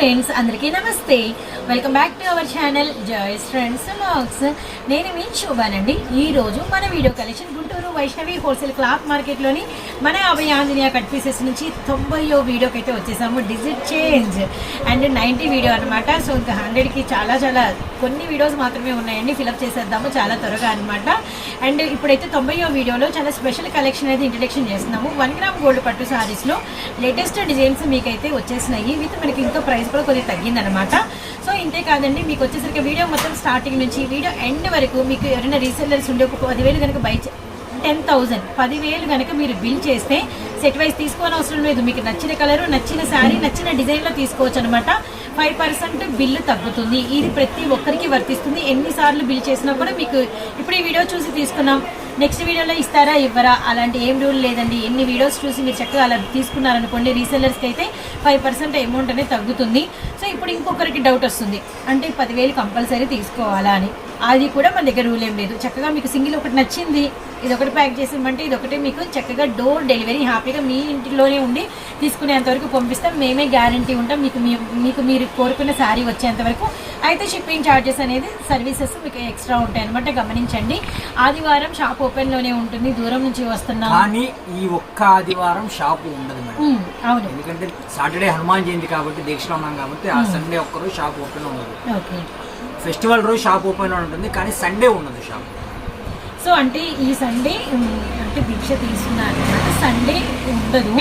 Friends అందరికీ నమస్తే. Welcome back to our channel joys friends మాక్స్ నేను మీ శోభానండి. ఈ రోజు మన video collection Guntur Vaishnavi wholesale cloth మార్కెట్లోని మన అభయ ఆంజనేయ కట్ పీసెస్ నుంచి తొంభయో వీడియోకి అయితే వచ్చేసాము. Digit change and ninety video అనమాట సో ఇంకా హండ్రెడ్కి చాలా చాలా కొన్ని వీడియోస్ మాత్రమే ఉన్నాయండి. ఫిలప్ చేసేద్దాము చాలా త్వరగా అనమాట అండ్ ఇప్పుడైతే తొంభయో వీడియోలో చాలా స్పెషల్ కలెక్షన్ అయితే ఇంట్రడక్షన్ చేస్తున్నాము. వన్ గ్రామ్ గోల్డ్ పట్టు సారీస్లో లేటెస్ట్ డిజైన్స్ మీకైతే వచ్చేసినాయి. విత్ మనకి ఇంకా ప్రైస్ కూడా కొద్దిగా తగ్గిందనమాట సో ఇంతే కాదండి మీకు వచ్చేసరికి వీడియో మొత్తం స్టార్టింగ్ నుంచి వీడియో ఎండ్ వరకు మీకు ఎవరైనా రీసెల్లర్స్ ఉండే ఒక పదివేలు కనుక బై టెన్ థౌజండ్ పదివేలు కనుక మీరు బిల్ చేస్తే సెట్ వైజ్ తీసుకోని అవసరం లేదు. మీకు నచ్చిన కలరు నచ్చిన శారీ నచ్చిన డిజైన్లో తీసుకోవచ్చు అనమాట ఫైవ్ పర్సెంట్ బిల్లు తగ్గుతుంది. ఇది ప్రతి ఒక్కరికి వర్తిస్తుంది. ఎన్నిసార్లు బిల్ చేసినా కూడా మీకు ఇప్పుడు ఈ వీడియో చూసి తీసుకున్నాం. నెక్స్ట్ వీడియోలో ఇస్తారా ఇవ్వరా? అలాంటి ఏం రూల్ లేదండి. ఎన్ని వీడియోస్ చూసి మీరు చక్కగా అలా తీసుకున్నారనుకోండి రీసెల్లర్స్కి అయితే ఫైవ్ పర్సెంట్ అమౌంట్ అనేది తగ్గుతుంది. సో ఇప్పుడు ఇంకొకరికి డౌట్ వస్తుంది. అంటే పదివేలు కంపల్సరీ తీసుకోవాలా అని. అది కూడా మన దగ్గర రూల్ ఏం లేదు. చక్కగా మీకు సింగిల్ ఒకటి నచ్చింది ఇది ఒకటి ప్యాక్ చేసి ఇవ్వమంటే ఇది ఒకటి మీకు చక్కగా డోర్ డెలివరీ హ్యాపీగా మీ ఇంటిలోనే ఉండి తీసుకునేంత వరకు పంపిస్తాం. మేమే గ్యారంటీ ఉంటాం. మీకు మీకు మీరు కోరుకున్న శారీ వచ్చేంత వరకు. అయితే షిప్పింగ్ ఛార్జెస్ అనేది సర్వీసెస్ మీకు ఎక్స్ట్రా ఉంటాయి అనమాట గమనించండి. ఆదివారం షాప్ ఓపెన్లోనే ఉంటుంది. దూరం నుంచి వస్తున్నాం. కానీ ఈ ఒక్క ఆదివారం షాపు ఉండదు మేడం. అవును. ఎందుకంటే సాటర్డే హనుమాన్ జయంతి కాబట్టి దీక్షలో ఉన్నాం కాబట్టి ఆ సండే ఒక్కరోజు షాప్ ఓపెన్ ఉండదు. ఓకే. ఫెస్టివల్ రోజు షాప్ ఓపెన్ ఉంటుంది కానీ సండే ఉండదు షాప్. సో అంటే ఈ సండే అంటే దీక్ష తీసుకున్నారు సండే ఉండదు.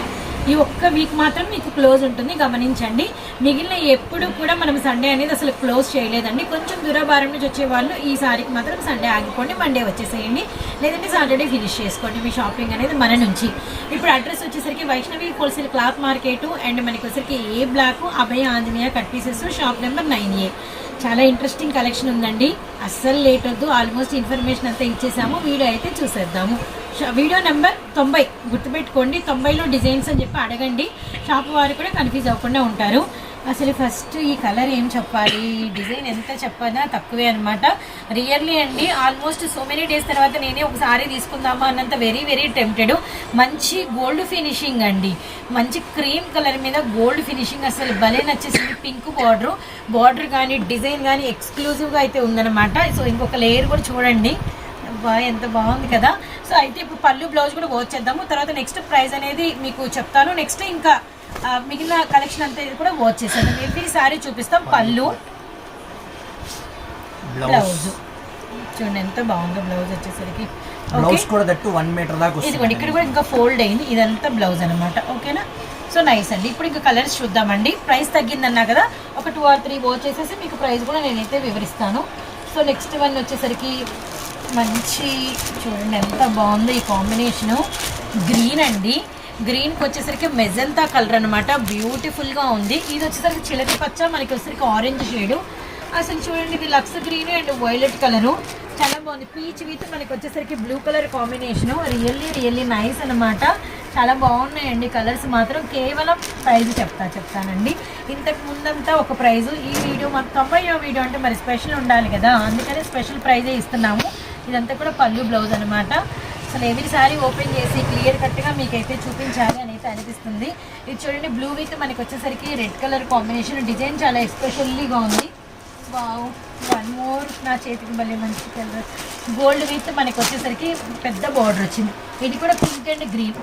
ఈ ఒక్క వీక్ మాత్రం మీకు క్లోజ్ ఉంటుంది గమనించండి. మిగిలిన ఎప్పుడు కూడా మనం సండే అనేది అసలు క్లోజ్ చేయలేదండి. కొంచెం దూరభారం నుంచి వచ్చే వాళ్ళు ఈసారికి మాత్రం సండే ఆగిపోండి మండే వచ్చేసేయండి. లేదంటే సాటర్డే ఫినిష్ చేసుకోండి మీ షాపింగ్ అనేది మన నుంచి. ఇప్పుడు అడ్రస్ వచ్చేసరికి Vaishnavi wholesale cloth market and మనకి వచ్చేసరికి A block Abhaya Anjaneya cut pieces shop number nine A చాలా ఇంట్రెస్టింగ్ కలెక్షన్ ఉందండి. అస్సలు లేట్ వద్దు ఆల్మోస్ట్ ఇన్ఫర్మేషన్ అంతా ఇచ్చేసాము. వీడియో అయితే చూసేద్దాము. వీడియో నెంబర్ తొంభై. గుర్తుపెట్టుకోండి తొంభైలో డిజైన్స్ అని చెప్పి అడగండి. షాప్ వారు కూడా కన్ఫ్యూజ్ అవ్వకుండా ఉంటారు. అసలు ఫస్ట్ ఈ కలర్ ఏం చెప్పాలి? ఈ డిజైన్ ఎంత చెప్పాలా తక్కువే అనమాట రియర్లీ అండి ఆల్మోస్ట్ సో మెనీ డేస్ తర్వాత నేనే ఒక సారీ తీసుకుందామా అన్నంత వెరీ వెరీ టెంప్టెడ్. మంచి గోల్డ్ ఫినిషింగ్ అండి. మంచి క్రీమ్ కలర్ మీద గోల్డ్ ఫినిషింగ్. అసలు భలే నచ్చేసింది. Pink border. బార్డర్ కానీ డిజైన్ కానీ ఎక్స్క్లూజివ్గా అయితే ఉందన్నమాట. సో ఇంకొక లేయర్ కూడా చూడండి. బా ఎంత బాగుంది కదా. సో అయితే ఇప్పుడు పళ్ళు బ్లౌజ్ కూడా వచ్చేద్దాము తర్వాత నెక్స్ట్ ప్రైస్ అనేది మీకు చెప్తాను. నెక్స్ట్ ఇంకా మిగిలిన కలెక్షన్ అంతా ఇది కూడా వచ్చేసాను ఎవ్రీ సారీ చూపిస్తాం. పళ్ళు. బ్లౌజ్ చూడండి ఎంత బాగుందో బ్లౌజ్ వచ్చేసరికి. బ్లౌజ్ కూడా దట్టు వన్ మీటర్ దాకా ఇదిగోండి ఇక్కడ కూడా ఇంకా ఫోల్డ్ అయింది. ఇదంతా బ్లౌజ్ అనమాట ఓకేనా సో నైస్ అండి. ఇప్పుడు ఇంకా కలర్స్ చూద్దామండి. ప్రైస్ తగ్గిందన్నా కదా ఒక టూ ఆర్ త్రీ వచ్చేసేసి మీకు ప్రైస్ కూడా నేనైతే వివరిస్తాను. సో నెక్స్ట్ వన్ వచ్చేసరికి మంచి చూడండి ఎంత బాగుందో ఈ కాంబినేషను గ్రీన్ అండి. గ్రీన్కి వచ్చేసరికి మెజంతా కలర్ అనమాట బ్యూటిఫుల్గా ఉంది. ఇది వచ్చేసరికి చిలక పచ్చ మనకి వచ్చేసరికి ఆరెంజ్ షేడు అసలు చూడండి ఇది lux green and violet colour చాలా బాగుంది. పీచ్ విత్ మనకి వచ్చేసరికి blue colour combination really really nice అనమాట చాలా బాగున్నాయండి కలర్స్ మాత్రం. కేవలం ప్రైజ్ చెప్తా చెప్తానండి. ఇంతకు ముందంతా ఒక ప్రైజు ఈ వీడియో మాకు తొంభై వీడియో అంటే మరి స్పెషల్ ఉండాలి కదా. అందుకనే స్పెషల్ ప్రైజే ఇస్తున్నాము. ఇదంతా కూడా పళ్ళు బ్లౌజ్ అనమాట అసలు ఎవరి సారీ? ఓపెన్ చేసి క్లియర్ కట్గా మీకైతే చూపించాలి అని అయితే అనిపిస్తుంది. ఇది చూడండి బ్లూ విత్ మనకి వచ్చేసరికి రెడ్ కలర్ కాంబినేషన్ డిజైన్ చాలా ఎస్పెషల్లీగా ఉంది. వావ్ వన్ మోర్ నా చేతికి మళ్ళీ మంచి కలర్ గోల్డ్ విత్ మనకి వచ్చేసరికి పెద్ద బార్డర్ వచ్చింది. ఇది కూడా పింక్ అండ్ గ్రీన్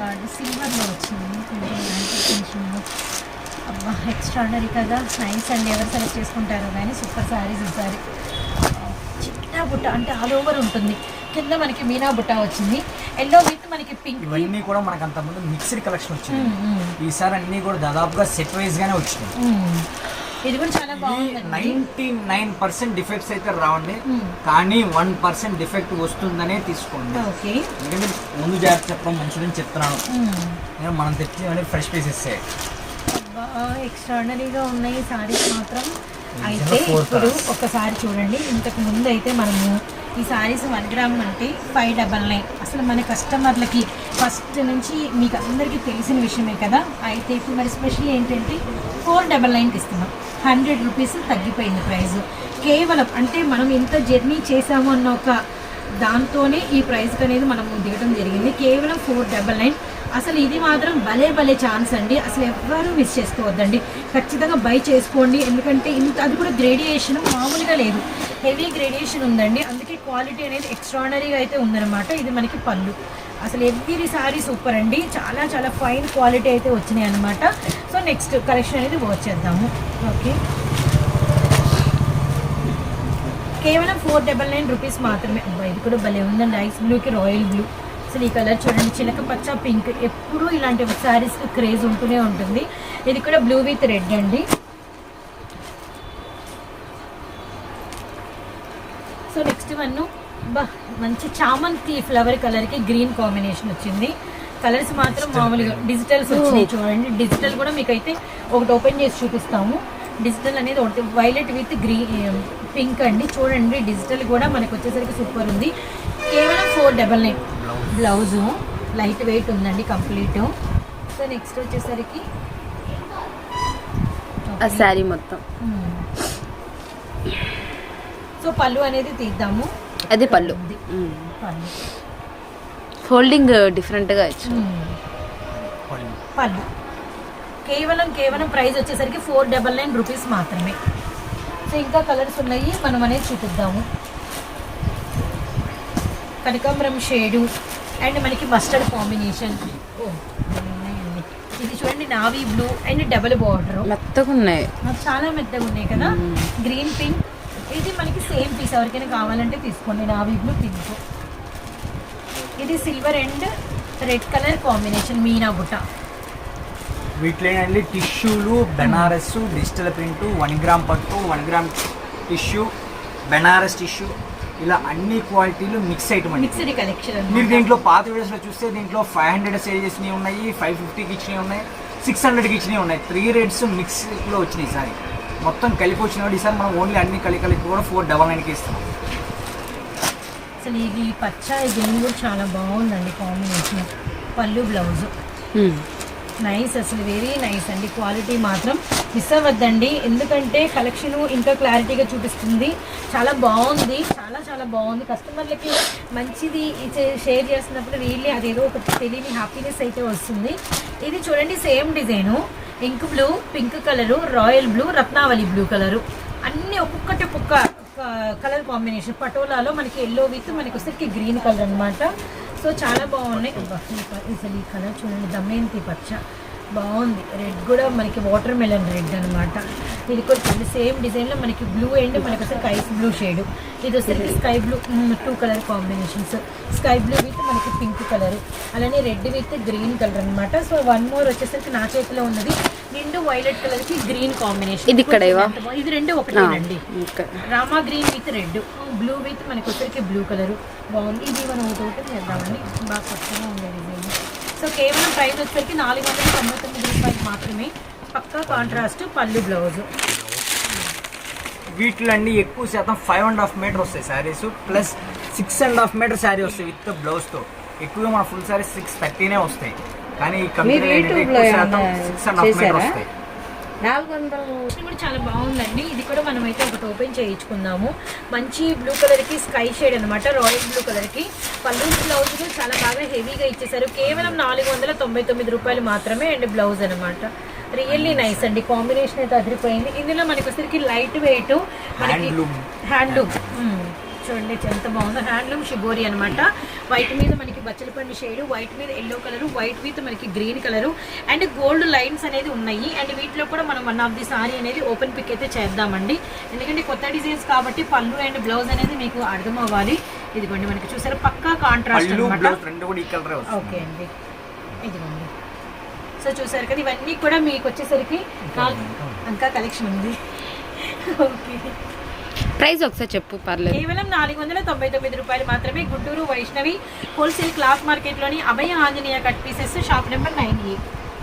గాడ్ సిల్వర్లో వచ్చింది. కొంచెం అబ్బా ఎక్స్ట్రాడనరీ కదా. నైస్ అండి. ఎవరు సెలెక్ట్ చేసుకుంటారో కానీ సూపర్ సారీస్ ఈ సారీ. చిన్న బుట్ట అంటే ఆల్ ఓవర్ ఉంటుంది. కింద మనకి మీనా బుట్ట వచ్చింది. ఎల్లో విత్ మనకి పింక్ ఇవన్నీ కూడా మనకు అంతకుముందు మిక్స్డ్ కలెక్షన్ వచ్చింది ఈసారి అన్ని కూడా దాదాపుగా సెట్ వైజ్ గానే వచ్చినాయి. ఇది కూడా చాలా బాగుందండి. నైన్టీ నైన్ పర్సెంట్ డిఫెక్ట్స్ అయితే రావండి. కానీ వన్ పర్సెంట్ డిఫెక్ట్ వస్తుందనే తీసుకోండి. ఓకే. ఎందుకంటే ముందు జాగ్రత్త చెప్పడం మంచిదని చెప్తున్నాను. నేను మనం తెచ్చి ఫ్రెష్ పీసెస్ ఎక్స్ట్రాడనరీగా ఉన్నాయి సారీస్ మాత్రం. అయితే ఇప్పుడు. ఒకసారి చూడండి. ఇంతకు ముందు అయితే మనము ఈ సారీస్ వన్ గ్రామ్ అంటే ఫైవ్ డబల్ నైన్ అసలు మన కస్టమర్లకి ఫస్ట్ నుంచి మీకు అందరికీ తెలిసిన విషయమే కదా. అయితే ఇప్పుడు మరి స్పెషల్ ఏంటంటే ఫోర్ డబల్ నైన్కి ఇస్తున్నాం హండ్రెడ్ రూపీస్ తగ్గిపోయింది ప్రైస్ కేవలం అంటే మనం ఇంత జర్నీ చేసాము అన్న ఒక దాంతోనే ఈ ప్రైస్కి అనేది మనం దిగడం జరిగింది. కేవలం ఫోర్ డబల్ నైన్ అసలు ఇది మాత్రం భలే భలే ఛాన్స్ అండి. అసలు ఎవ్వరూ మిస్ చేసుకోవద్దండి. ఖచ్చితంగా బై చేసుకోండి. ఎందుకంటే ఇంత అది కూడా గ్రేడియేషన్ మామూలుగా లేదు. హెవీ గ్రేడియేషన్ ఉందండి. అందుకే క్వాలిటీ అనేది ఎక్స్ట్రాడనరీగా అయితే ఉందన్నమాట. ఇది మనకి పళ్ళు. అసలు ఎవ్రీ సారీ సూపర్ అండి. చాలా చాలా ఫైన్ క్వాలిటీ అయితే వచ్చినాయి అనమాట సో నెక్స్ట్ కలెక్షన్ అనేది వచ్చేద్దాము ఓకే. కేవలం ఫోర్ డబల్ నైన్ రూపీస్ మాత్రమే. ఇది కూడా భలే ఉందండి. ఐస్ బ్లూకి రాయల్ బ్లూ. అసలు ఈ కలర్ చూడండి చిలక పచ్చ పింక్. ఎప్పుడూ ఇలాంటి శారీస్ క్రేజ్ ఉంటూనే ఉంటుంది. ఇది కూడా బ్లూ విత్ రెడ్ అండి సో నెక్స్ట్ వన్ బా మంచి చామంతి ఫ్లవర్ కలర్కి గ్రీన్ కాంబినేషన్ వచ్చింది. కలర్స్ మాత్రం మామూలుగా డిజిటల్స్ వచ్చినాయి చూడండి. డిజిటల్ కూడా మీకు అయితే ఒకటి ఓపెన్ చేసి చూపిస్తాము. డిజిటల్ అనేది ఒకటి వైలెట్ విత్ గ్రీన్ పింక్ అండి. చూడండి డిజిటల్ కూడా మనకు వచ్చేసరికి సూపర్ ఉంది. కేవలం four double nine blouse light weight ఉందండి కంప్లీట్ సో నెక్స్ట్ వచ్చేసరికి శారీ మొత్తం. సో పళ్ళు అనేది తీద్దాము. అది పళ్ళు. ఫోల్డింగ్ డిఫరెంట్గా ఇచ్చు. పళ్ళు. కేవలం కేవలం ప్రైస్ వచ్చేసరికి ఫోర్ డబల్ నైన్ రూపీస్ మాత్రమే. సో ఇంకా కలర్స్ ఉన్నాయి. మనం అనేది చూపిద్దాము. కనకాంబరం షేడు అండ్ మనకి మస్టర్డ్ కాంబినేషన్. ఓ ఇది చూడండి navy blue and double border. మెత్తగా ఉన్నాయి చాలా మెత్తగా ఉన్నాయి కదా గ్రీన్ పింక్ ఇది మనకి సేమ్ పీస్ ఎవరికైనా కావాలంటే తీసుకోండి. Navy blue pink. ఇది silver and red colour combination Meena బుట్ట. వీటిలో ఏంటంటే టిష్యూలు Banaras digital print one gram పట్టు one gram tissue Banaras tissue ఇలా అన్ని క్వాలిటీలు మిక్స్ ఐటమ్ అండి. మిక్స్డ్ కలెక్షన్ మీరు దీంట్లో పాత వీడియోస్లో చూస్తే దీంట్లో ఫైవ్ హండ్రెడ్ సేల్ చేసినవి ఉన్నాయి ఫైవ్ ఫిఫ్టీకి ఇచ్చినవి ఉన్నాయి సిక్స్ హండ్రెడ్కి ఇచ్చినవి ఉన్నాయి. త్రీ రేట్స్ మిక్స్లో వచ్చినాయి ఈసారి మొత్తం కలిపి వచ్చినవి ఈసారి మనం ఓన్లీ అన్ని కలిపి కలిపి కూడా ఫోర్ డబల్ నైన్కి ఇస్తున్నాం అసలు ఇది పచ్చ ఇది కూడా చాలా బాగుందండి కాంబినేషన్ పళ్ళు బ్లౌజ్. నైస్ అసలు వెరీ నైస్ అండి. క్వాలిటీ మాత్రం మిస్ అవ్వద్దండి ఎందుకంటే కలెక్షన్ ఇంకా క్లారిటీగా చూపిస్తుంది. చాలా బాగుంది. చాలా చాలా బాగుంది. కస్టమర్లకి మంచిది ఇచ్చే- షేర్ చేస్తున్నప్పుడు రియల్లీ అదేదో ఒక తెలియని హ్యాపీనెస్ అయితే వస్తుంది. ఇది చూడండి same design ink blue pink colour royal blue రత్నావళి బ్లూ కలరు. అన్నీ ఒక్కొక్కటి ఒక్కొక్క కలర్ కాంబినేషన్. పటోలాలో మనకి ఎల్లో విత్ మనకి వచ్చేసరికి గ్రీన్ కలర్ అన్నమాట సో చాలా బాగున్నాయి. అసలు ఈ కలర్ చూడండి దమయంతి పచ్చ. బాగుంది. రెడ్ కూడా మనకి వాటర్ మెలన్ రెడ్ అనమాట ఇది కూడా చూడండి సేమ్ డిజైన్లో మనకి బ్లూ అండ్ మనకి ఐస్ బ్లూ షేడ్ ఇది వచ్చేసరికి sky blue two colour combinations sky blue with మనకి పింక్ కలర్ అలానే రెడ్ విత్ గ్రీన్ కలర్ అన్నమాట. సో వన్ మోర్ వచ్చేసరికి నా చేతిలో ఉన్నది నిండు వైలెట్ కలర్కి గ్రీన్ కాంబినేషన్ ఇది ఇక్కడ? ఇది రెండు ఒకటేనండి. Rama green with red blue with మనకి వచ్చరికి బ్లూ కలర్ బాగుంది. ఇది మనం ఒకటి చేద్దామండి. బాగా కొత్తగా ఉంది డిజైన్ సో కేవలం ప్రైస్ వచ్చరికి నాలుగు వందల తొంభై తొమ్మిది రూపాయలు మాత్రమే. పక్కా కాంట్రాస్ట్ పళ్ళు బ్లౌజ్ వీటిలో అండి ఎక్కువ శాతం ఫైవ్ అండ్ హాఫ్ మీటర్ వస్తాయి sarees plus six and half metre sari వస్తాయి విత్ బ్లౌజ్తో ఎక్కువగా మన ఫుల్ శారీ సిక్స్ థర్టీనే వస్తాయి. కానీ ఈ యూట్యూబ్లో ఎక్కువ శాతం సిక్స్ అండ్ హాఫ్ మీటర్? వస్తాయి. నాలుగు వందలు కూడా చాలా బాగుందండి. ఇది కూడా మనం అయితే ఒకటి ఓపెన్ చేయించుకుందాము. మంచి బ్లూ కలర్కి స్కై షేడ్ అనమాట రాయల్ బ్లూ కలర్కి. పళ్ళు బ్లౌజ్ కూడా చాలా బాగా హెవీగా ఇచ్చేసారు. కేవలం నాలుగు వందల తొంభై తొమ్మిది రూపాయలు మాత్రమే అండ్ బ్లౌజ్ అనమాట రియల్లీ నైస్ అండి. కాంబినేషన్ అయితే అదిరిపోయింది. ఇందులో మనకి వచ్చరికి లైట్ వెయిట్ మనకి. హ్యాండ్లూమ్ చూడండి ఎంత బాగుందో. హ్యాండ్లూమ్ షిబోరి అనమాట వైట్ మీద మనకి బచ్చలపండు షేడ్ వైట్ మీద ఎల్లో కలర్ వైట్ విత్ మనకి green colour and gold lines అనేది ఉన్నాయి. అండ్ వీటిలో కూడా మనం వన్ ఆఫ్ ది సారీ అనేది ఓపెన్ పిక్ అయితే చేద్దామండి. ఎందుకంటే కొత్త డిజైన్స్ కాబట్టి పళ్ళు అండ్ బ్లౌజ్ అనేది మీకు అర్థం అవ్వాలి. ఇదిగోండి మనకి చూసారు? పక్కా కాంట్రాస్ట్ ఓకే అండి. ఇదిగోండి. సో చూసారు కదా ఇవన్నీ కూడా మీకు వచ్చేసరికి ఇంకా కలెక్షన్ ఉంది. ఓకే ప్రైస్ ఒకసారి చెప్పు పర్లేదు. కేవలం నాలుగు వందల తొంభై తొమ్మిది రూపాయలు మాత్రమే Guntur Vaishnavi wholesale cloth మార్కెట్లోని Abhaya Anjaneya cut pieces shop number nine A.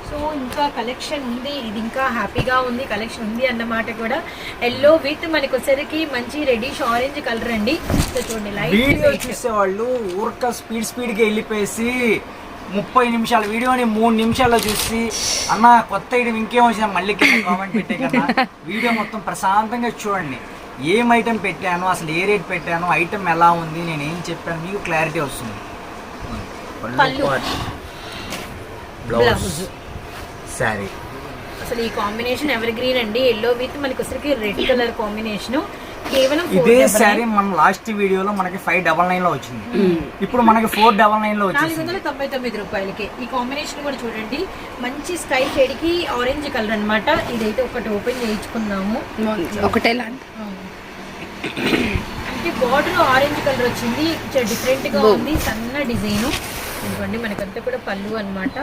So ఇంకా కలెక్షన్ ఉంది. ఇది ఇంకా హ్యాపీగా ఉంది. కలెక్షన్ ఉంది అన్నమాట కూడా ఎల్లో విత్ మనకి వచ్చేసరికి మంచి రెడిష్ ఆరెంజ్ కలర్ అండి. సో చూడండి లైట్ చూసేవాళ్ళు ఊరక స్పీడ్ స్పీడ్గా వెళ్ళిపోయేసి ముప్పై నిమిషాల వీడియోని మూడు నిమిషాల్లో చూసి అన్న కొత్త ఐటమ్ ఇంకేం వచ్చినా మళ్ళీ కామెంట్ పెట్టే కదా. వీడియో మొత్తం ప్రశాంతంగా చూడండి. ఏం ఐటమ్ పెట్టాను అసలు ఏ రేట్ పెట్టాను ఐటమ్ ఎలా ఉంది నేను ఏం చెప్పాను మీకు క్లారిటీ వస్తుంది. బ్లౌజ్ శారీ అసలు ఈ కాంబినేషన్ ఎవర్ గ్రీన్ అండి. ఎల్లో విత్ మనకి వచ్చరికి రెడ్ కలర్ కాంబినేషన్ కేవలం ఇదే శారీ మనం లాస్ట్ వీడియోలో మనకి ఫైవ్ డబల్ నైన్లో వచ్చింది. ఇప్పుడు మనకి ఫోర్ డబల్ నైన్లో నాలుగు వచ్చేసింది. వందల తొంభై తొమ్మిది రూపాయలకి. ఈ కాంబినేషన్ కూడా చూడండి. మంచి స్కై షేడ్కి ఆరెంజ్ కలర్ అన్నమాట. ఇదైతే ఒకటి ఓపెన్ చేయించుకుందాము ఒకటే లాంటి. అంటే బార్డర్ ఆరెంజ్ కలర్ వచ్చింది. డిఫరెంట్గా. ఉంది. సన్న డిజైన్. ఇదిగోండి మనకంతా కూడా పళ్ళు అన్నమాట.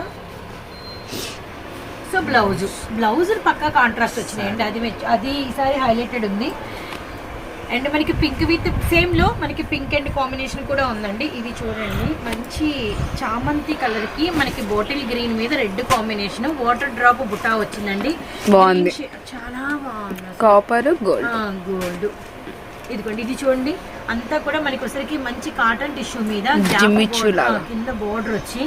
సో బ్లౌజ్ బ్లౌజ్ పక్కా కాంట్రాస్ట్ వచ్చినాయండి. అది అది ఈసారి హైలైటెడ్ ఉంది. అండ్ మనకి పింక్ విత్ సేమ్లో మనకి పింక్ అండ్ కాంబినేషన్ కూడా ఉందండి. ఇది చూడండి. మంచి చామంతి కలర్కి మనకి బాటిల్ గ్రీన్ మీద రెడ్ కాంబినేషన్ వాటర్ డ్రాప్ బుటా వచ్చిందండి. బాగుంది. చాలా బాగుంది. కాపర్ గోల్డ్ గోల్డ్ ఇదిగోండి ఇది చూడండి. అంతా కూడా మనకి వచ్చరికి మంచి కాటన్ టిష్యూ మీద కింద బోర్డర్ వచ్చి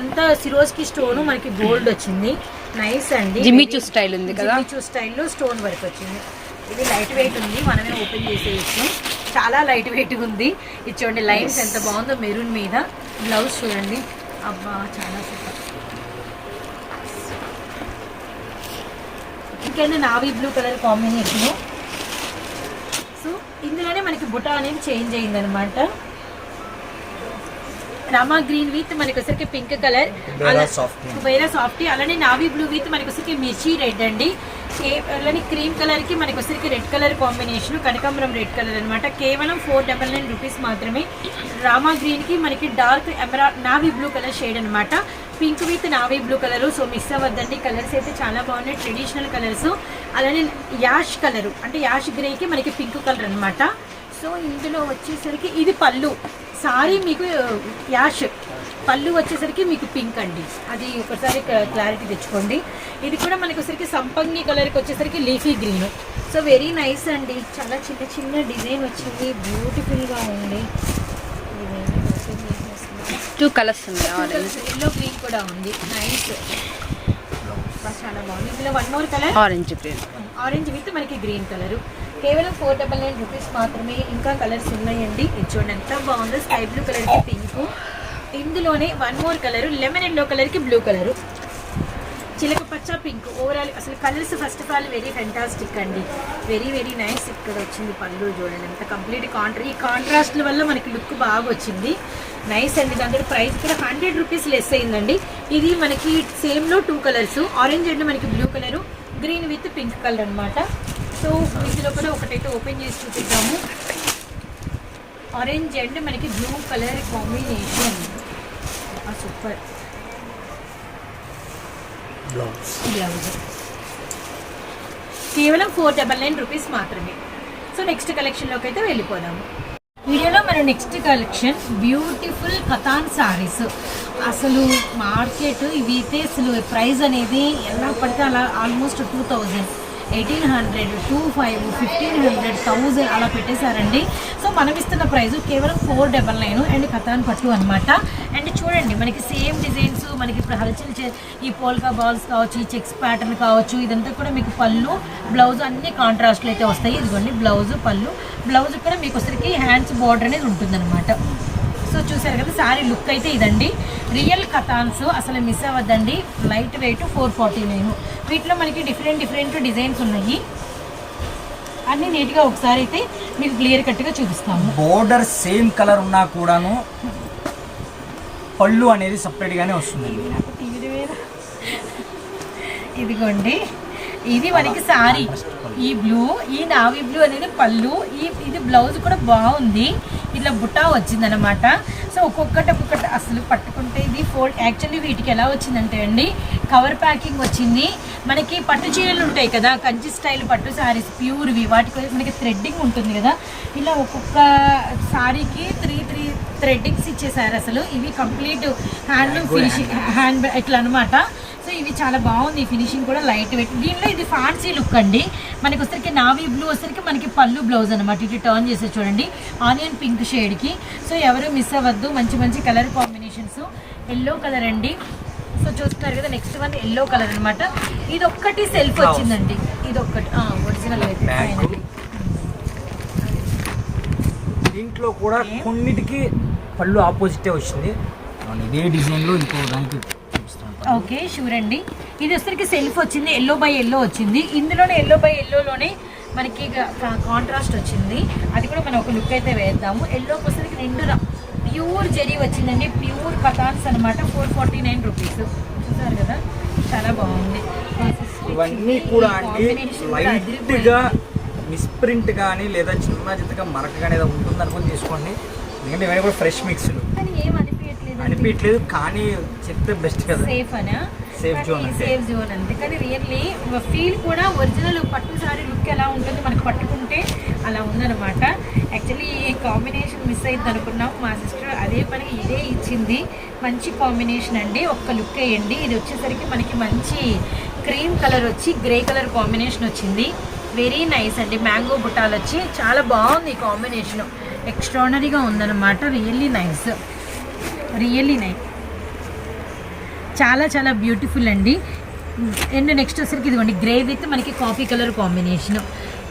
అంతా సిరోజ్కి స్టోన్ మనకి గోల్డ్ వచ్చింది. నైస్ అండి. స్టైల్ ఉంది కదా? జిమ్మిచ్చు స్టైల్లో స్టోన్ వర్క్ వచ్చింది. ఇది లైట్ వెయిట్ ఉంది మనమే ఓపెన్ చేసేయచ్చు. చాలా లైట్ వెయిట్ ఉంది. ఇది చూడండి లైన్స్ ఎంత బాగుందో మెరూన్ మీద. బ్లౌజ్ చూడండి. అబ్బా చాలా సూపర్ ఇంకేంటి నావీ బ్లూ కలర్ కాంబినేషన్ ఇందులోనే మనకి బుటా అనేది చేంజ్ అయింది అనమాట రామా గ్రీన్ విత్ మనకి వచ్చరికి పింక్ కలర్. కుబేరా సాఫ్ట్ అలానే నావీ బ్లూ విత్ మనకి వచ్చరికి మిర్చి రెడ్ అండి. అలానే క్రీమ్ కలర్కి మనకి వచ్చరికి రెడ్ కలర్ కాంబినేషన్ కనకాంబరం రెడ్ కలర్ అన్నమాట. కేవలం ఫోర్ డబల్ నైన్ రూపీస్ మాత్రమే. రామా గ్రీన్కి మనకి dark emerald navy blue colour shade అన్నమాట. Pink with navy blue colour. So miss అవ్వద్దండి. Colours అయితే చాలా బాగున్నాయి. ట్రెడిషనల్ కలర్స్ అలానే యాష్ కలర్. అంటే యాష్ గ్రేకి మనకి పింక్ కలర్ అనమాట సో ఇందులో వచ్చేసరికి ఇది పళ్ళు. సారీ మీకు uh, యాష్. పళ్ళు వచ్చేసరికి మీకు పింక్ అండి. అది ఒకసారి క్లారిటీ తెచ్చుకోండి. ఇది కూడా మనకి వచ్చేసరికి సంపంగి కలర్కి వచ్చేసరికి leafy green. So very nice అండి. చాలా చిన్న చిన్న డిజైన్ వచ్చింది. బ్యూటిఫుల్గా ఉంది. టూ కలర్స్ ఉన్నాయి ఆరెంజ్. ఎల్లో గ్రీన్ కూడా ఉంది. నైస్ చాలా బాగుంది. ఇందులో one more colour orange green orange with మనకి గ్రీన్ కలర్ కేవలం ఫోర్ డబల్ నైన్ రూపీస్ మాత్రమే ఇంకా కలర్స్ ఉన్నాయండి. ఇది చూడండి ఎంత బాగుందో. స్కై బ్లూ కలర్కి పింక్ ఇందులోనే one more colour lemon yellow కలర్కి బ్లూ కలర్ పచ్చ పింక్ ఓవరాల్ అసలు colours first of all very fantastic అండి. వెరీ వెరీ నైస్ ఇక్కడ వచ్చింది పళ్ళు చూడండి. ఎంత కంప్లీట్ కాంట్రా ఈ కాంట్రాస్ట్ల వల్ల మనకి లుక్ బాగా వచ్చింది. నైస్ అండి. దాని ప్రైస్ కూడా హండ్రెడ్ రూపీస్ లెస్ అయిందండి. ఇది మనకి సేమ్లో టూ కలర్స్ ఆరెంజ్ అండ్ మనకి blue colour green with pink colour అన్నమాట. సో ఇందులో కూడా ఒకటైతే ఓపెన్ చేసి చూపిద్దాము. ఆరెంజ్ అండ్ మనకి blue colour combination super blouse. Blouse. కేవలం ఫోర్ డబల్ నైన్ రూపీస్ మాత్రమే. సో నెక్స్ట్ కలెక్షన్లోకి అయితే వెళ్ళిపోదాము. వీడియోలో మన next collection beautiful katan saris. అసలు మార్కెట్ ఇవి అయితే అసలు ప్రైస్ అనేది ఎలా పడితే అలా almost two thousand eighteen hundred two five fifteen hundred thousand అలా పెట్టేశారండి. సో మనం ఇస్తున్న ప్రైస్ కేవలం four double nine and katan పట్టు అనమాట అండ్ చూడండి మనకి సేమ్ డిజైన్స్ మనకి ఇప్పుడు హల్చల్ చే ఈ పోల్కా బాల్స్ కావచ్చు ఈ చెక్స్ ప్యాటర్న్ కావచ్చు ఇదంతా కూడా మీకు పళ్ళు బ్లౌజ్ అన్ని కాంట్రాస్ట్లు అయితే వస్తాయి. ఇదిగోండి బ్లౌజ్ పళ్ళు. బ్లౌజ్ కూడా మీకు వచ్చరికి హ్యాండ్స్ బార్డర్ అనేది ఉంటుందన్నమాట. సో చూసారు కదా సారీ లుక్ అయితే ఇదండి. రియల్ కథాన్స్ అసలు miss అవ్వద్దండి. Light weight four forty nine వీటిలో మనకి డిఫరెంట్ డిఫరెంట్ డిజైన్స్ ఉన్నాయి. అన్నీ నీట్గా ఒకసారి అయితే మీకు క్లియర్ కట్గా చూపిస్తాము. బోర్డర్ సేమ్ కలర్ ఉన్నా కూడాను పళ్ళు అనేది సపరేట్ గానే వస్తుందండి ఇది వేరే. ఇదిగోండి. ఇది మనకి సారీ. ఈ బ్లూ ఈ నావీ బ్లూ అనేది పళ్ళు ఈ ఇది బ్లౌజ్ కూడా బాగుంది. ఇట్లా బుట్టా వచ్చింది అనమాట సో ఒక్కొక్కటి ఒక్కొక్కటి అసలు పట్టుకుంటే ఇది ఫోల్డ్. యాక్చువల్లీ వీటికి ఎలా వచ్చిందంటే అండి కవర్ ప్యాకింగ్ వచ్చింది. మనకి పట్టు చీరలు ఉంటాయి కదా కంచి స్టైల్ పట్టు శారీస్ ప్యూర్వి వాటికి మనకి థ్రెడ్డింగ్ ఉంటుంది కదా. ఇలా ఒక్కొక్క సారీకి త్రీ త్రీ థ్రెడ్డింగ్స్ ఇచ్చేసారు అసలు. ఇవి కంప్లీట్ హ్యాండ్లూమ్ ఫినిషింగ్ హ్యాండ్ ఇట్లా అనమాట సో ఇవి చాలా బాగుంది. ఫినిషింగ్ కూడా లైట్ వెయిట్ దీనిలో ఇది ఫ్యాన్సీ లుక్ అండి. మనకి వచ్చరికి నావీ బ్లూ వచ్చరికి మనకి పళ్ళు బ్లౌజ్ అనమాట ఇటు టర్న్ చేసి చూడండి. ఆనియన్ పింక్ షేడ్కి సో ఎవరు మిస్ అవ్వద్దు. మంచి మంచి కలర్ కాంబినేషన్స్ ఎల్లో కలర్ అండి. సో చూస్తున్నారు కదా నెక్స్ట్ వన్ ఎల్లో కలర్ అనమాట ఇది ఒక్కటి సెల్ఫ్ వచ్చిందండి. ఇది ఒక్కటి ఒరిజినల్ అయితే. దీంట్లో కూడా కొన్నిటికి పళ్ళు ఆపోజిటే వచ్చింది. ఇదే ఇంకో దానికి ఓకే షూర్ అండి. ఇది వచ్చరికి సెల్ఫ్ వచ్చింది ఎల్లో బై ఎల్లో వచ్చింది. ఇందులోనే ఎల్లో బై ఎల్లోలోనే మనకి కాంట్రాస్ట్ వచ్చింది. అది కూడా మనం ఒక లుక్ అయితే వేద్దాము. ఎల్లోకి వచ్చరికి రెండు ప్యూర్ జరీ వచ్చిందండి. ప్యూర్ పతాన్స్ అనమాట ఫోర్ ఫార్టీ నైన్ రూపీస్ చూసారు కదా? చాలా బాగుంది. ఇవన్నీ కూడా అండి Combination కూడా లైట్గా మిస్ప్రింట్ కానీ లేదా చిన్న చిత్తగా మరక కానీ ఏదో ఉంటుంది అనుకుని తీసుకోండి. ఎందుకంటే ఇవన్నీ కూడా ఫ్రెష్ మిక్స్లు కానీ ఏం అనిపించట్లేదు అనిపించట్లేదు కానీ చెప్తే బెస్ట్ కదా. సేఫ్ అనా? Zone అంతే. సేఫ్ జోన్ అంతే. కానీ రియల్లీ ఫీల్ కూడా ఒరిజినల్ పట్టు సారీ లుక్ ఎలా ఉంటుంది మనకు పట్టుకుంటే అలా ఉందన్నమాట. యాక్చువల్లీ ఈ కాంబినేషన్ మిస్ అయింది అనుకున్నాం. మా సిస్టర్ అదే పని ఇదే ఇచ్చింది. మంచి కాంబినేషన్ అండి. ఒక్క లుక్ వేయండి. ఇది వచ్చేసరికి మనకి మంచి క్రీమ్ కలర్ వచ్చి గ్రే కలర్ కాంబినేషన్ వచ్చింది. వెరీ నైస్ అండి. మ్యాంగో బుట్టాలు వచ్చి చాలా బాగుంది ఈ కాంబినేషన్ ఎక్స్ట్రాడనరీగా ఉందన్నమాట. రియల్లీ నైస్ రియల్లీ నైస్ చాలా చాలా బ్యూటిఫుల్ అండి. అండ్ నెక్స్ట్ వచ్చరికి ఇదిగోండి గ్రే విత్ మనకి coffee colour combination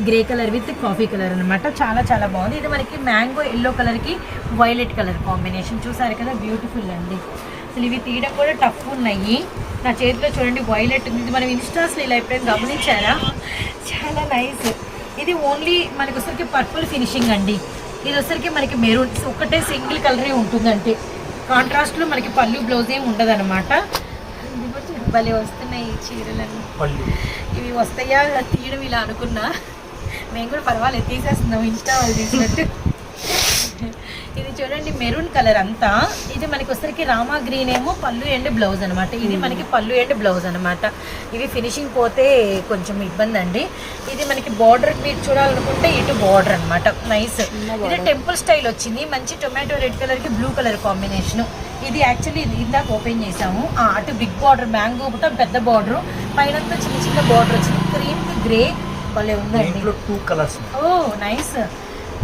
grey colour with coffee colour అనమాట చాలా చాలా బాగుంది. ఇది మనకి మ్యాంగో ఎల్లో కలర్కి వైలెట్ కలర్ కాంబినేషన్ చూసారు కదా బ్యూటిఫుల్ అండి. అసలు ఇవి తీయడం కూడా టఫ్ ఉన్నాయి. నా చేతిలో చూడండి వైలెట్ ఉంది. ఇది మనం ఇన్స్టాస్లో ఇలా ఎప్పుడైనా గమనించారా? చాలా నైస్ ఇది ఓన్లీ మనకి వచ్చరికి పర్పుల్ ఫినిషింగ్ అండి. ఇది వచ్చరికి మనకి మెరూన్ ఒకటే సింగిల్ కలరే ఉంటుందంటే. కాంట్రాస్ట్లో మనకి పళ్ళు బ్లౌజ్ ఏమి ఉండదన్నమాట. భలే వస్తున్నాయి ఈ చీరలన్నీ. ఇవి వస్తాయా తీయడం ఇలా అనుకున్నా. మేము కూడా పర్వాలేదు తీసేస్తున్నాం. ఇన్స్టా వాళ్ళు తీసినట్టు. ఇది చూడండి మెరూన్ కలర్ అంతా. ఇది మనకి వచ్చరికి రామా గ్రీన్ ఏమో పళ్ళు ఎండ్ బ్లౌజ్ అనమాట ఇది మనకి పళ్ళు ఎండ్ బ్లౌజ్ అనమాట ఇవి ఫినిషింగ్ పోతే కొంచెం ఇబ్బంది అండి. ఇది మనకి బార్డర్ మీరు చూడాలనుకుంటే ఇటు బార్డర్ అనమాట నైస్ ఇది టెంపుల్ స్టైల్ వచ్చింది. మంచి టొమాటో రెడ్ కలర్కి బ్లూ కలర్ కాంబినేషన్ ఇది యాక్చువల్లీ ఇది ఇందాక ఓపెన్ చేసాము అటు బిగ్ బార్డర్ మ్యాంగో కూడా పెద్ద బార్డర్ పైన చిన్న చిన్న బార్డర్ వచ్చింది. క్రీమ్ గ్రే భలే ఉందండి. Two colours oh nice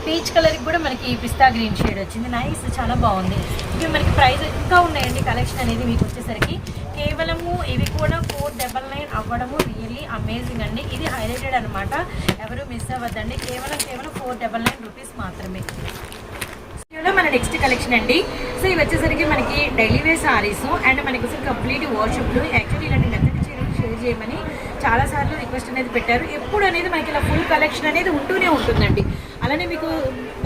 peach colour కూడా మనకి పిస్తా గ్రీన్ షేడ్ వచ్చింది. నైస్ చాలా బాగుంది. ఇవి మనకి ప్రైస్ ఇంకా ఉన్నాయండి కలెక్షన్ అనేది మీకు వచ్చేసరికి. కేవలము ఇవి కూడా ఫోర్ డబల్ నైన్ అవ్వడము రియల్లీ అమేజింగ్ అండి. ఇది హైలైటెడ్ అనమాట ఎవరు మిస్ అవ్వద్దండి. కేవలం కేవలం ఫోర్ డబల్ నైన్ రూపీస్ మాత్రమే. మన నెక్స్ట్ కలెక్షన్ అండి. సో ఇవి వచ్చేసరికి మనకి డైలీ వేర్ సారీస్ అండ్ మనకి వచ్చి కంప్లీట్ వాట్సాప్లు యాక్చువల్లీ ఇలాంటి మెత్తటి చీరలు షేర్ చేయమని చాలా సార్లు రిక్వెస్ట్ అనేది పెట్టారు. ఎప్పుడు అనేది మనకి ఇలా ఫుల్ కలెక్షన్ అనేది ఉంటూనే ఉంటుందండి. అలానే మీకు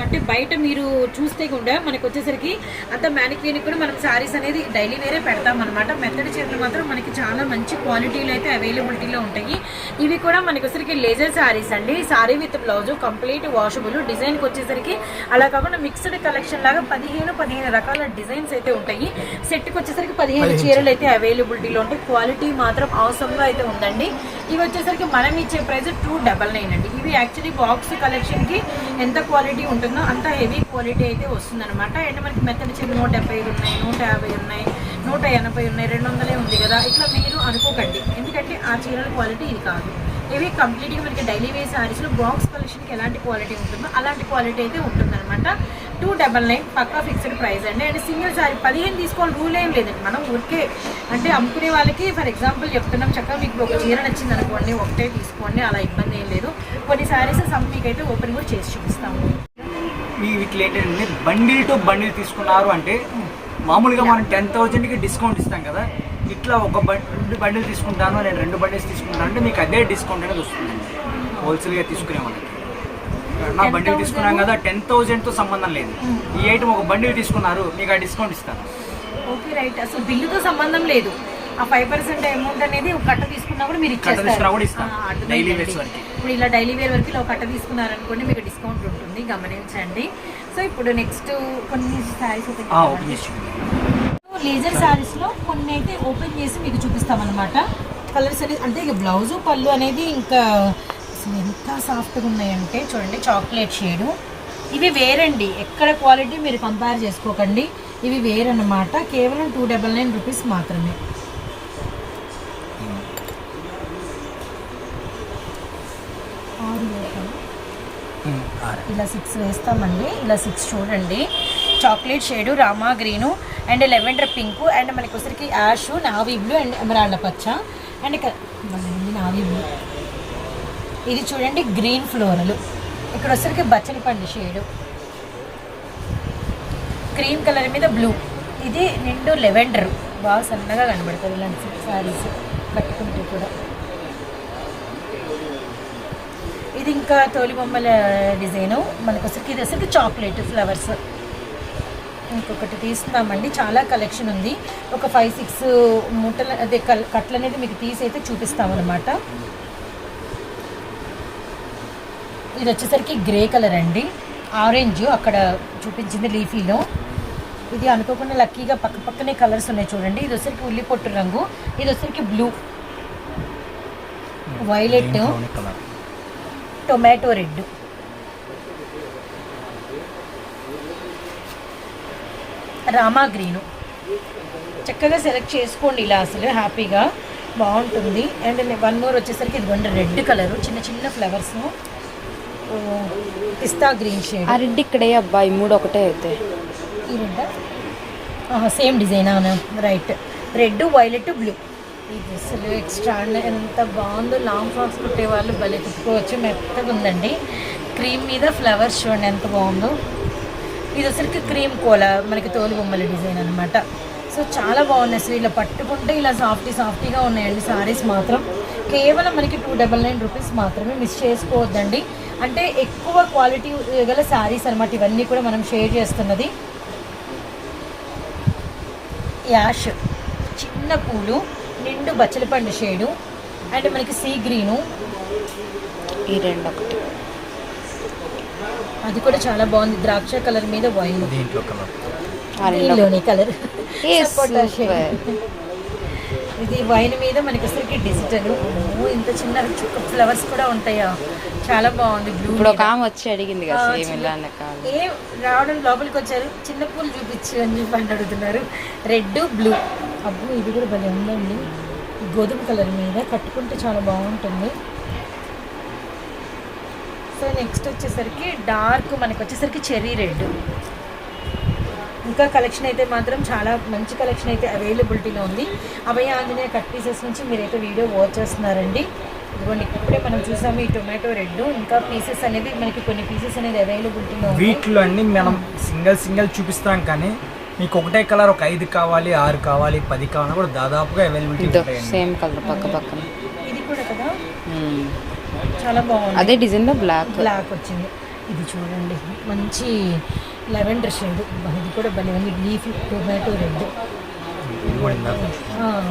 అంటే బయట మీరు చూస్తే కూడా మనకి వచ్చేసరికి అంత మ్యానిక్యూర్కి కూడా మనం శారీస్ అనేది డైలీ వేరే పెడతాం అనమాట మెత్తడి చీరలు మాత్రం మనకి చాలా మంచి క్వాలిటీలో అయితే అవైలబిలిటీలో ఉంటాయి. ఇవి కూడా మనకి వచ్చేసరికి లేజర్ శారీస్ అండి. Sari with blouse complete washable డిజైన్కి వచ్చేసరికి అలా కాకుండా మిక్స్డ్ కలెక్షన్ లాగా పదిహేను పదిహేను రకాల డిజైన్స్ అయితే ఉంటాయి. సెట్కి వచ్చేసరికి పదిహేను చీరలు అయితే అవైలబిలిటీలో ఉంటాయి. క్వాలిటీ మాత్రం అవసరంగా అయితే ఉందండి. ఇవి వచ్చేసరికి మనం ఇచ్చే ప్రైస్ టూ డబల్ నైన్ అండి. ఇవి యాక్చువల్లీ బాక్స్ కలెక్షన్కి ఎంత క్వాలిటీ ఉంటుందో అంత హెవీ క్వాలిటీ అయితే వస్తుందన్నమాట. అండ్ మనకి మెత్తడి చెవి నూట డెబ్బై ఉన్నాయి నూట యాభై ఉన్నాయి నూట ఎనభై ఉన్నాయి రెండు వందలే ఉంది కదా. ఇట్లా మీరు అనుకోకండి. ఎందుకంటే ఆ చీరల క్వాలిటీ ఇది కాదు. ఇవి కంప్లీట్గా మనకి డైలీ వేర్ సారీస్లో బాక్స్ కలెక్షన్కి ఎలాంటి క్వాలిటీ ఉంటుందో అలాంటి క్వాలిటీ అయితే ఉంటుందన్నమాట. టూ డబల్ నైన్ పక్కా ఫిక్స్డ్ ప్రైస్ అండి. అండ్ సింగిల్ సారీ పదిహేను తీసుకోవాలి రూల్ ఏం లేదండి. మనం ఊరికే అంటే అమ్ముకునే వాళ్ళకి ఫర్ ఎగ్జాంపుల్ చెప్తున్నాం చక్కగా మీకు ఒక చీర నచ్చింది అనుకోండి ఒకటే తీసుకోండి అలా ఇబ్బంది ఏం లేదు. కొన్ని సారీస్ సమ్ మీకు అయితే ఓపెన్ కూడా చేసి చూపిస్తాము. మీ వీటిలో ఏంటంటే బండిల్ టు బండిల్ తీసుకున్నారు అంటే మామూలుగా మనం టెన్ థౌజండ్కి డిస్కౌంట్ ఇస్తాం కదా. ఇట్లా ఒక రెండు బండిల్ తీసుకుంటాను నేను రెండు బండిల్స్ తీసుకుంటాను అంటే మీకు అదే డిస్కౌంట్ అనేది వస్తుంది. హోల్సేల్గా తీసుకునే వాళ్ళకి. నా బండిల్ తీసుకున్నాం కదా టెన్ థౌజండ్తో సంబంధం లేదు. ఈ ఐటమ్ ఒక బండిల్ తీసుకున్నారు మీకు ఆ డిస్కౌంట్ ఇస్తాను. ఓకే రైట్ అసలు బిల్లుతో సంబంధం లేదు. ఆ ఫైవ్ పర్సెంట్ అమౌంట్ అనేది ఒక కట్ట తీసుకున్నా కూడా మీరు ఇచ్చేస్తారు. కూడా ఇస్తాం. ఆ, అర్థమైందండి. Daily wears వరకు. ఇప్పుడు ఇలా డైలీ వేర్ వరకు ఇలా ఒక కట్ట తీసుకున్నారనుకోండి మీకు డిస్కౌంట్ ఉంటుంది. గమనించండి. సో ఇప్పుడు నెక్స్ట్ కొన్ని శారీస్ లేజర్ శారీస్లో కొన్ని అయితే ఓపెన్ చేసి మీకు చూపిస్తాం అనమాట కలర్స్ అనేది అంటే ఇక బ్లౌజ్ పళ్ళు అనేది ఇంకా అసలు ఎంత సాఫ్ట్గా ఉన్నాయంటే చూడండి చాక్లెట్ షేడు ఇవి వేరండి. ఎక్కడ క్వాలిటీ మీరు కంపేర్ చేసుకోకండి. ఇవి వేరన్నమాట. కేవలం టూ డబల్ నైన్ రూపీస్ మాత్రమే ఆరు వేలు. ఇలా సిక్స్ వేస్తామండి. ఇలా సిక్స్ చూడండి. Chocolate shade Rama green and lavender pink and మనకి వచ్చరికి యాష్ నావీ బ్లూ అండ్ ఎమరాళ్ళ పచ్చ. అండ్ ఇక నావీ బ్లూ ఇది చూడండి గ్రీన్ ఫ్లోరల్ ఇక్కడ వచ్చరికి బచ్చలి పండు షేడు క్రీమ్ కలర్ మీద బ్లూ ఇది నిండు లెవెండర్ బాగా సన్నగా కనబడుతుంది ఇలాంటి శారీస్ కట్టుకుంటే కూడా. ఇది ఇంకా తోలి బొమ్మల డిజైను. మనకు అసలు ఇది అసలు చాక్లెట్ ఫ్లవర్స్ ఇంకొకటి తీస్తున్నామండి. చాలా కలెక్షన్ ఉంది. ఒక ఫైవ్ సిక్స్ మూటల అదే కల్ కట్లు అనేది మీకు తీసి అయితే చూపిస్తామన్నమాట. ఇది వచ్చేసరికి గ్రే కలర్ అండి. ఆరెంజ్ అక్కడ చూపించింది లీఫీలో ఇది అనుకోకుండా లక్కీగా పక్క పక్కనే కలర్స్ ఉన్నాయి చూడండి. ఇది వచ్చరికి ఉల్లి పొట్టు రంగు. ఇది వచ్చరికి బ్లూ వైలెట్ టొమాటో రెడ్. రామా గ్రీను. చక్కగా సెలెక్ట్ చేసుకోండి ఇలా అసలు హ్యాపీగా. బాగుంటుంది. అండ్ వన్ మోర్ వచ్చేసరికి ఇదిగోండి రెడ్ కలర్. చిన్న చిన్న ఫ్లవర్స్. Pista green shade. ఆ రెడ్ ఇక్కడే అబ్బాయి మూడు ఒకటే అయితే. ఈ red same design right. Red violet blue. ఇది అసలు ఎక్స్ట్రా ఎంత బాగుందో లాంగ్ ఫ్రాక్స్ కుట్టే వాళ్ళు భలే కుట్టుకోవచ్చు. మెత్తగా ఉందండి. క్రీమ్ మీద ఫ్లవర్స్ చూడండి ఎంత బాగుందో. ఇది అసలుకి క్రీమ్ కోల? మనకి తోలు బొమ్మల డిజైన్ అనమాట సో చాలా బాగున్నాయి అసలు. ఇలా పట్టుకుంటే ఇలా సాఫ్టీ సాఫ్టీగా ఉన్నాయండి సారీస్ మాత్రం. కేవలం మనకి టూ డబల్ నైన్ రూపీస్ మాత్రమే మిస్ చేసుకోవద్దండి. అంటే ఎక్కువ క్వాలిటీ గల సారీస్ అనమాట ఇవన్నీ కూడా మనం షేర్ చేస్తున్నది. యాష్. చిన్న పూలు. నిండు బచ్చలపండు షేడు అండ్ మనకి సీ గ్రీను. ఈ రెండు ఒకటి అది కూడా చాలా బాగుంది. ద్రాక్ష కలర్ మీద వైన్. దీంట్లో కలర్. కలర్ ఏ సపోటా సూపర్. షేడ్ ఇది వైన్ మీద మనకి అసలుకి డిజిటల్. ఇంత చిన్న చుక్క ఫ్లవర్స్ కూడా ఉంటాయా? చాలా బాగుంది బ్లూ ఇప్పుడు ఒక ఆమె వచ్చి అడిగింది కదా సేమ్ ఇలానే ఏ రావడం లోపలికి వచ్చారు? చిన్న పూలు చూపించు అని చెప్పి అని అడుగుతున్నారు. Red blue. అబ్బో ఇది కూడా భలే ఉందండి. గోధుమ కలర్ మీద కట్టుకుంటే చాలా బాగుంటుంది. సో నెక్స్ట్ వచ్చేసరికి డార్క్ మనకి వచ్చేసరికి చెర్రీ రెడ్. ఇంకా కలెక్షన్ అయితే మాత్రం చాలా మంచి కలెక్షన్ అయితే అవైలబిలిటీలో ఉంది. అభయ ఆంజనేయ కట్ పీసెస్ నుంచి మీరైతే వీడియో వాచ్ చేస్తున్నారండి. ఇదిగోండి ఇప్పుడే మనం చూసాము ఈ టొమాటో రెడ్ ఇంకా పీసెస్ అనేది మనకి కొన్ని పీసెస్ అనేది అవైలబిలిటీలో ఉంది వీటిలో అన్ని మనం సింగిల్ సింగిల్ చూపిస్తాం కానీ మీకు ఒకటే కలర్ ఒక ఐదు కావాలి ఆరు కావాలి పది కావాలి కూడా దాదాపుగా అవైలబిలిటీ సేమ్ కలర్ పక్క పక్కన. ఇది కూడా కదా. చాలా బాగుంది. అదే డిజైన్లో బ్లాక్ బ్లాక్ వచ్చింది. ఇది చూడండి మంచి లెవెండర్ షేడ్. ఇది కూడా భలే ఉంది లీఫ్ టొమాటో రెడ్.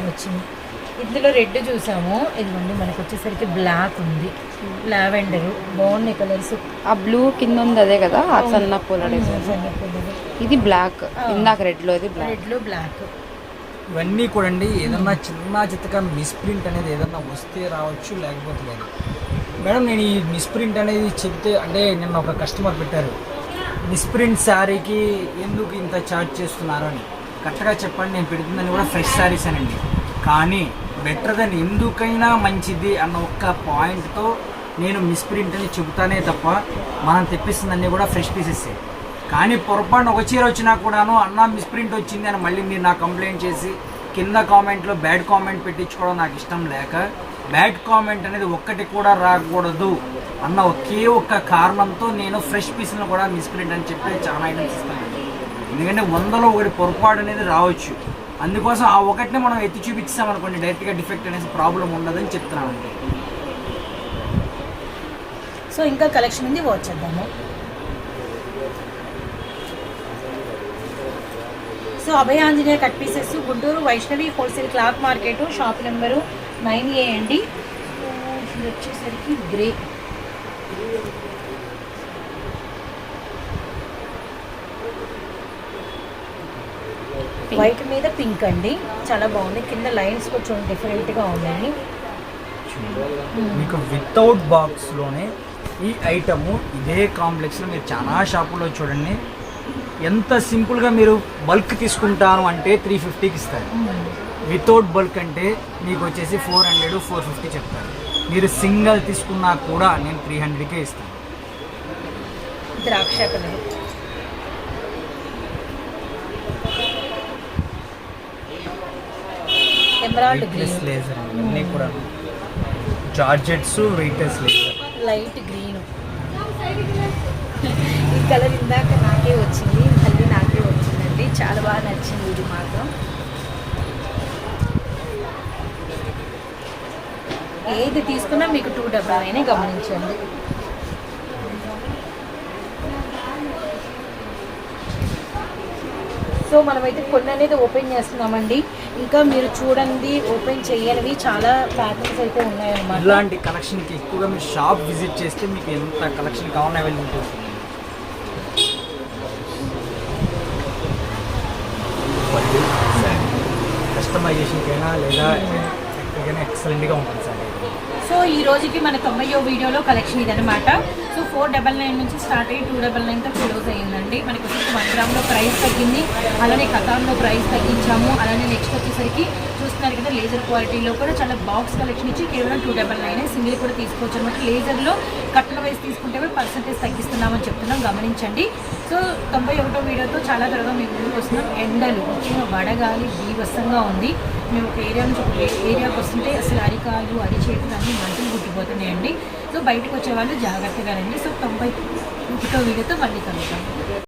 వచ్చింది. ఇందులో రెడ్ చూసాము. ఇదిగోండి మనకు వచ్చేసరికి బ్లాక్ ఉంది. లావెండర్ బాగున్నాయి కలర్స్. ఆ బ్లూ కింద ఉంది అదే కదా ఆ సన్న పూల ఇది బ్లాక్. ఇందాక రెడ్ లోది బ్లాక్. రెడ్లో బ్లాక్. ఇవన్నీ కూడా అండి ఏదన్నా చిన్న చిత్తగా మిస్ప్రింట్ అనేది ఏదన్నా వస్తే రావచ్చు లేకపోతే లేదు. మేడం నేను ఈ మిస్ప్రింట్ అనేది చెప్తే అంటే నిన్న ఒక కస్టమర్ పెట్టారు. మిస్ప్రింట్ శారీకి ఎందుకు ఇంత ఛార్జ్ చేస్తున్నారు అని. కరెక్ట్గా చెప్పండి నేను పెడుతుందని కూడా ఫ్రెష్ శారీస్ అనండి. కానీ బెటర్ దెన్ ఎందుకైనా మంచిది అన్న ఒక్క పాయింట్తో నేను మిస్ప్రింట్ అని చెబుతానే తప్ప మనం తెప్పిస్తుందన్నీ కూడా ఫ్రెష్ పీసెస్ కానీ పొరపాటున ఒక చీర వచ్చినా కూడాను అన్న మిస్ప్రింట్ వచ్చింది అని మళ్ళీ మీరు నా కంప్లైంట్ చేసి కింద కామెంట్లో బ్యాడ్ కామెంట్ పెట్టించుకోవడం నాకు ఇష్టం లేక బ్యాడ్ కామెంట్ అనేది ఒక్కటి కూడా రాకూడదు. అన్న ఒకే ఒక్క కారణంతో నేను ఫ్రెష్ పీస్ను కూడా మిస్ప్రింట్ అని చెప్పి చాలా ఐటమ్స్ ఇస్తాను. ఎందుకంటే వందలో ఒకటి పొరపాటు అనేది రావచ్చు. అందుకోసం ఆ ఒకటిని మనం ఎత్తి చూపించాం అనుకోండి డైరెక్ట్గా డిఫెక్ట్ అనేసి ప్రాబ్లం ఉండదని చెప్తున్నాను. సో ఇంకా కలెక్షన్ ఉంది వాచ్ చేద్దాము. So Abhaya Anjaneya cut pieces Guntur Vaishnavi wholesale cloth market shop number nine A అండి వచ్చేసరికి గ్రే వైట్ మీద పింక్ అండి. చాలా బాగుంది. కింద లైన్స్ కొంచెం డిఫరెంట్గా ఉన్నాయి. మీకు వితౌట్ బాక్స్లోనే ఈ ఐటము ఇదే కాంప్లెక్స్లో మీరు చాలా షాపుల్లో చూడండి. ఎంత సింపుల్గా మీరు బల్క్ తీసుకుంటాను అంటే త్రీ ఫిఫ్టీకి ఇస్తారు. వితౌట్ బల్క్ అంటే మీకు వచ్చేసి ఫోర్ హండ్రెడ్ ఫోర్ ఫిఫ్టీ చెప్తారు. మీరు సింగిల్ తీసుకున్నా కూడా నేను త్రీ హండ్రెడ్కే ఇస్తాను. ద్రాక్ష కలర్. ఎమరాల్డ్ గ్రీన్ లేజర్ అన్నీ కూడా georgettes weightless laser light green ఈ కలర్ ఇందాక నాకే వచ్చింది మళ్ళీ నాకే వచ్చిందండి. చాలా బాగా నచ్చింది ఇది మాత్రం. ఏది తీసుకున్నా మీకు టూ డబ్బులు అయినా గమనించండి. సో మనమైతే కొన్ని అనేది ఓపెన్ చేస్తున్నామండి. ఇంకా మీరు చూడండి ఓపెన్ చేయనివి. చాలా ప్యాటర్న్స్ అయితే ఉన్నాయన్నమాట. ఇలాంటి కలెక్షన్కి ఎక్కువగా మీరు షాప్ విజిట్ చేస్తే మీకు ఎంత కలెక్షన్ కావాలన్నా అవైలబిలిటీ ఉంటుంది? కస్టమైజేషన్కైనా లేదా ఎక్కడికైనా ఎక్సలెంట్గా ఉంటుంది సార్. సో ఈ రోజుకి మన తొంభైయో వీడియోలో కలెక్షన్ ఇదనమాట ఫోర్ డబల్ నైన్ నుంచి స్టార్ట్ అయ్యి టూ డబల్ నైన్తో క్లోజ్ అయ్యిందండి. మనకి వచ్చేసి వన్ గ్రామ్లో ప్రైస్ తగ్గింది. అలానే కథాన్లో ప్రైస్ తగ్గించాము. అలానే నెక్స్ట్ వచ్చేసరికి చూస్తున్నారు కదా లేజర్ క్వాలిటీలో కూడా చాలా బాక్స్ కలెక్షన్ ఇచ్చి కేవలం టూ డబల్ నైన్ సింగిల్ కూడా తీసుకోవచ్చు అనమాట లేజర్లో కట్టల వైస్ తీసుకుంటే కూడా పర్సంటేజ్ తగ్గిస్తున్నామని చెప్తున్నాం గమనించండి. సో తొంభై ఒకటో వీడియోతో చాలా త్వరగా మేము ముందుకు వస్తున్నాం. ఎండలు ముఖ్యంగా వడగాలి బీభత్సంగా ఉంది. మేము ఒక ఏరియా నుంచి ఏరియాకి వస్తుంటే అసలు అరికాలు అరిచేతులు అన్నీ మంటలు గుట్టిపోతున్నాయండి సో బయటకు వచ్చే వాళ్ళు జాగ్రత్తగా రండి. సో తొంభై ఒకటో వీడియోతో మళ్ళీ కలుగుతాం